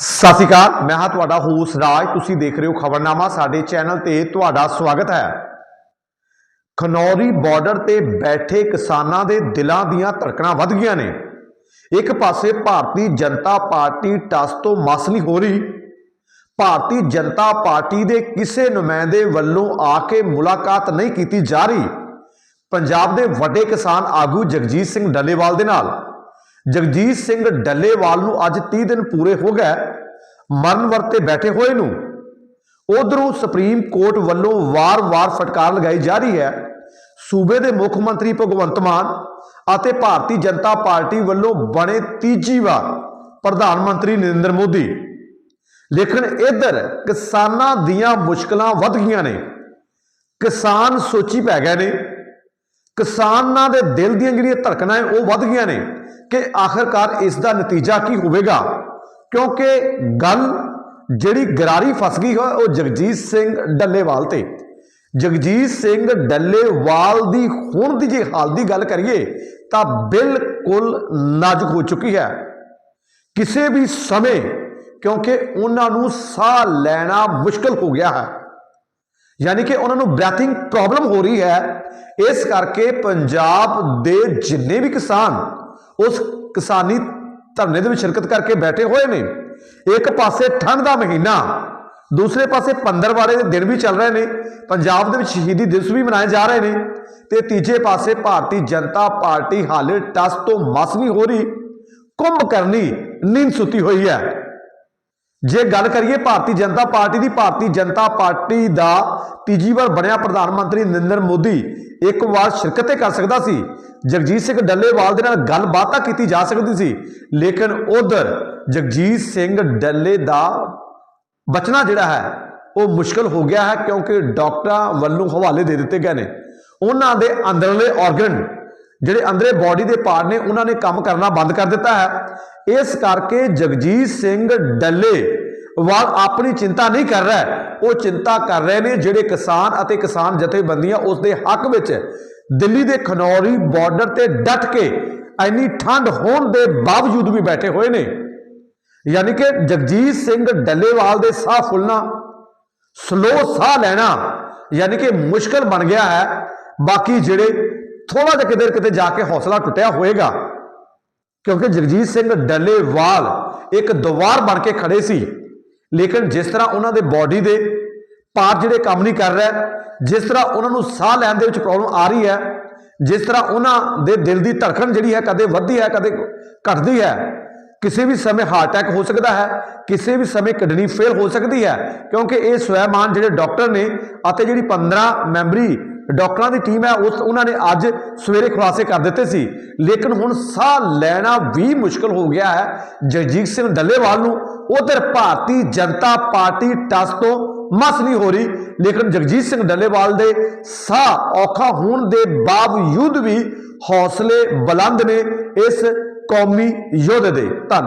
ਸਤਿ ਸ਼੍ਰੀ ਅਕਾਲ, ਮੈਂ ਹਾਂ ਤੁਹਾਡਾ ਹੋਸ ਰਾਜ। ਤੁਸੀਂ ਦੇਖ ਰਹੇ ਹੋ ਖਬਰਨਾਮਾ, ਸਾਡੇ ਚੈਨਲ ਤੇ ਤੁਹਾਡਾ ਸਵਾਗਤ ਹੈ। ਖਨੌਰੀ ਬਾਰਡਰ ਤੇ ਬੈਠੇ ਕਿਸਾਨਾਂ ਦੇ ਦਿਲਾਂ ਦੀਆਂ ਧੜਕਣਾਂ ਵੱਧ ਗਈਆਂ ਨੇ। ਇੱਕ ਪਾਸੇ ਭਾਰਤੀ ਜਨਤਾ ਪਾਰਟੀ ਟਸ ਤੋਂ ਮਸ ਨਹੀਂ ਹੋ ਰਹੀ। ਭਾਰਤੀ ਜਨਤਾ ਪਾਰਟੀ ਦੇ ਕਿਸੇ ਨੁਮਾਇੰਦੇ ਵੱਲੋਂ ਆ ਕੇ ਮੁਲਾਕਾਤ ਨਹੀਂ ਕੀਤੀ ਜਾ ਰਹੀ। ਪੰਜਾਬ ਦੇ ਵੱਡੇ ਕਿਸਾਨ ਆਗੂ ਜਗਜੀਤ ਸਿੰਘ ਡੱਲੇਵਾਲ ਦੇ ਨਾਲ ਜਗਜੀਤ ਸਿੰਘ ਡੱਲੇਵਾਲ ਨੂੰ ਅੱਜ 30 ਦਿਨ ਪੂਰੇ ਹੋ ਗਏ, ਮਰਨ ਵਰਤੇ ਬੈਠੇ ਹੋਏ ਨੂੰ। ਉਧਰੋਂ ਸੁਪਰੀਮ ਕੋਰਟ ਵੱਲੋਂ ਵਾਰ-ਵਾਰ ਫਟਕਾਰ ਲਗਾਈ ਜਾ ਰਹੀ ਹੈ। ਸੂਬੇ ਦੇ ਮੁੱਖ ਮੰਤਰੀ ਭਗਵੰਤ ਮਾਨ ਅਤੇ ਭਾਰਤੀ ਜਨਤਾ ਪਾਰਟੀ ਵੱਲੋਂ ਬਣੇ ਤੀਜੀ ਵਾਰ ਪ੍ਰਧਾਨ ਮੰਤਰੀ ਨਰਿੰਦਰ ਮੋਦੀ। ਲੇਕਿਨ ਇੱਧਰ ਕਿਸਾਨਾਂ ਦੀਆਂ ਮੁਸ਼ਕਲਾਂ ਵੱਧ ਗਈਆਂ ਨੇ। ਕਿਸਾਨ ਸੋਚੀ ਪੈ ਗਏ ਨੇ ਕਿਸਾਨਾਂ ਦੇ ਦਿਲ ਦੀਆਂ ਜਿਹੜੀਆਂ ਧੜਕਣਾਂ ਹੈ ਉਹ ਵੱਧ ਗਈਆਂ ਨੇ ਕਿ ਆਖਰਕਾਰ ਇਸ ਦਾ ਨਤੀਜਾ ਕੀ ਹੋਵੇਗਾ? ਕਿਉਂਕਿ ਗੱਲ ਜਿਹੜੀ ਗਰਾਰੀ ਫਸ ਗਈ ਹੈ ਉਹ ਜਗਜੀਤ ਸਿੰਘ ਡੱਲੇਵਾਲ ਤੇ। ਜਗਜੀਤ ਸਿੰਘ ਡੱਲੇਵਾਲ ਦੀ ਹੁਣ ਦੀ ਜੇ ਹਾਲ ਦੀ ਗੱਲ ਕਰੀਏ, ਤਾਂ ਬਿਲਕੁਲ ਨਾਜ਼ੁਕ ਹੋ ਚੁੱਕੀ ਹੈ। ਕਿਸੇ ਵੀ ਸਮੇਂ, ਕਿਉਂਕਿ ਉਹਨਾਂ ਨੂੰ ਸਾਹ ਲੈਣਾ ਮੁਸ਼ਕਲ ਹੋ ਗਿਆ ਹੈ। ਯਾਨੀ ਕਿ ਉਹਨਾਂ ਨੂੰ ਬ੍ਰੈਥਿੰਗ ਪ੍ਰੋਬਲਮ ਹੋ ਰਹੀ ਹੈ। ਇਸ ਕਰਕੇ ਪੰਜਾਬ ਦੇ ਜਿੰਨੇ ਵੀ ਕਿਸਾਨ ਉਸ ਕਿਸਾਨੀ ਧਰਨੇ ਦੇ ਵਿੱਚ ਸ਼ਿਰਕਤ ਕਰਕੇ ਬੈਠੇ ਹੋਏ ਨੇ, ਇੱਕ ਪਾਸੇ ਠੰਡ ਦਾ ਮਹੀਨਾ, ਦੂਸਰੇ ਪਾਸੇ ਪੰਦਰਵਾੜੇ ਦੇ ਦਿਨ ਵੀ ਚੱਲ ਰਹੇ ਨੇ, ਪੰਜਾਬ ਦੇ ਵਿੱਚ ਸ਼ਹੀਦੀ ਦਿਵਸ ਵੀ ਮਨਾਏ ਜਾ ਰਹੇ ਨੇ ਤੇ ਤੀਜੇ ਪਾਸੇ ਭਾਰਤੀ ਜਨਤਾ ਪਾਰਟੀ ਹਾਲੇ ਟਸ ਤੋਂ ਮਸ ਨਹੀਂ ਹੋ ਰਹੀ। ਕੁੰਭ ਕਰਨੀ ਨੀਂਦ ਸੁੱਤੀ ਹੋਈ ਹੈ। ਜੇ ਗੱਲ ਕਰੀਏ ਭਾਰਤੀ ਜਨਤਾ ਪਾਰਟੀ ਦੀ, ਭਾਰਤੀ ਜਨਤਾ ਪਾਰਟੀ ਦਾ ਤੀਜੀ ਵਾਰ ਬਣਿਆ ਪ੍ਰਧਾਨ ਮੰਤਰੀ ਨਰਿੰਦਰ ਮੋਦੀ ਇੱਕ ਵਾਰ ਸ਼ਿਰਕਤ ਕਰ ਸਕਦਾ ਸੀ। ਜਗਜੀਤ ਸਿੰਘ ਡੱਲੇਵਾਲ ਦੇ ਨਾਲ ਗੱਲਬਾਤ ਤਾਂ ਕੀਤੀ ਜਾ ਸਕਦੀ ਸੀ, ਲੇਕਿਨ ਉਧਰ ਜਗਜੀਤ ਸਿੰਘ ਡੱਲੇ ਦਾ ਬਚਣਾ ਜਿਹੜਾ ਹੈ, ਉਹ ਮੁਸ਼ਕਲ ਹੋ ਗਿਆ ਹੈ ਕਿਉਂਕਿ ਡਾਕਟਰਾਂ ਵੱਲੋਂ ਹਵਾਲੇ ਦੇ ਦਿੱਤੇ ਗਏ ਨੇ। ਉਹਨਾਂ ਦੇ ਅੰਦਰਲੇ ਆਰਗਨ ਜਿਹੜੇ ਅੰਦਰੇ ਬਾਡੀ ਦੇ ਪਾਰਟ ਨੇ, ਉਹਨਾਂ ਨੇ ਕੰਮ ਕਰਨਾ ਬੰਦ ਕਰ ਦਿੱਤਾ ਹੈ। ਇਸ ਕਰਕੇ ਜਗਜੀਤ ਸਿੰਘ ਡੱਲੇ ਵਾਲ ਆਪਣੀ ਚਿੰਤਾ ਨਹੀਂ ਕਰ ਰਿਹਾ। ਉਹ ਚਿੰਤਾ ਕਰ ਰਹੇ ਨੇ ਜਿਹੜੇ ਕਿਸਾਨ ਅਤੇ ਕਿਸਾਨ ਜਥੇਬੰਦੀਆਂ ਉਸ ਦੇ ਹੱਕ ਵਿੱਚ ਦਿੱਲੀ ਦੇ ਖਨੌਰੀ ਬਾਰਡਰ ਤੇ ਡਟ ਕੇ ਇੰਨੀ ਠੰਡ ਹੋਣ ਦੇ ਬਾਵਜੂਦ ਵੀ ਬੈਠੇ ਹੋਏ ਨੇ। ਯਾਨੀ ਕਿ ਜਗਜੀਤ ਸਿੰਘ ਡੱਲੇਵਾਲ ਦੇ ਸਾਹ ਫੁੱਲਣਾ ਸਲੋ ਸਾਹ ਲੈਣਾ, ਯਾਨੀ ਕਿ ਮੁਸ਼ਕਲ ਬਣ ਗਿਆ ਹੈ। ਬਾਕੀ ਜਿਹੜੇ ਥੋੜਾ ਜਿਹਾ ਕਿਤੇ ਕਿਤੇ ਜਾ ਕੇ ਹੌਸਲਾ ਟੁੱਟਿਆ ਹੋਏਗਾ। ਕਿਉਂਕਿ ਜਗਜੀਤ ਸਿੰਘ ਡੱਲੇਵਾਲ ਇੱਕ ਦੀਵਾਰ ਬਣ ਕੇ ਖੜੇ ਸੀ। ਲੇਕਿਨ ਜਿਸ ਤਰ੍ਹਾਂ ਉਹਨਾਂ ਦੇ ਬਾਡੀ ਦੇ ਪਾਰਟ ਜਿਹੜੇ ਕੰਮ ਨਹੀਂ ਕਰ ਰਿਹਾ, ਜਿਸ ਤਰ੍ਹਾਂ ਉਹਨਾਂ ਨੂੰ ਸਾਹ ਲੈਣ ਦੇ ਵਿੱਚ ਪ੍ਰੋਬਲਮ ਆ ਰਹੀ ਹੈ, ਜਿਸ ਤਰ੍ਹਾਂ ਉਹਨਾਂ ਦੇ ਦਿਲ ਦੀ ਧੜਕਣ ਜਿਹੜੀ ਹੈ ਕਦੇ ਵੱਧਦੀ ਹੈ, ਕਦੇ ਘਟਦੀ ਹੈ, ਕਿਸੇ ਵੀ ਸਮੇਂ ਹਾਰਟ ਅਟੈਕ ਹੋ ਸਕਦਾ ਹੈ, ਕਿਸੇ ਵੀ ਸਮੇਂ ਕਿਡਨੀ ਫੇਲ ਹੋ ਸਕਦੀ ਹੈ, ਕਿਉਂਕਿ ਇਹ ਸਵੈਮਾਨ ਜਿਹੜੇ ਡਾਕਟਰ ਨੇ ਅਤੇ ਜਿਹੜੀ 15 ਮੈਂਬਰੀ ਡਾਕਟਰਾਂ ਦੀ ਟੀਮ ਹੈ, ਉਸ ਉਹਨਾਂ ਨੇ ਅੱਜ ਸਵੇਰੇ ਖੁਲਾਸੇ ਕਰ ਦਿੱਤੇ ਸੀ। ਲੇਕਿਨ ਹੁਣ ਸਾਹ ਲੈਣਾ ਵੀ ਮੁਸ਼ਕਲ ਹੋ ਗਿਆ ਹੈ। ਜਗਜੀਤ ਸਿੰਘ ਡੱਲੇਵਾਲ ਨੂੰ ਉਧਰ ਭਾਰਤੀ ਜਨਤਾ ਪਾਰਟੀ ਟਸ ਤੋਂ ਮਸ ਨਹੀਂ ਹੋ ਰਹੀ। ਲੇਕਿਨ ਜਗਜੀਤ ਸਿੰਘ ਡੱਲੇਵਾਲ ਦੇ ਸਾਹ ਔਖਾ ਹੋਣ ਦੇ ਬਾਵਜੂਦ ਵੀ ਹੌਸਲੇ ਬੁਲੰਦ ਨੇ ਇਸ ਕੌਮੀ ਯੋਧੇ ਦੇ। ਧੰਨਵਾਦ।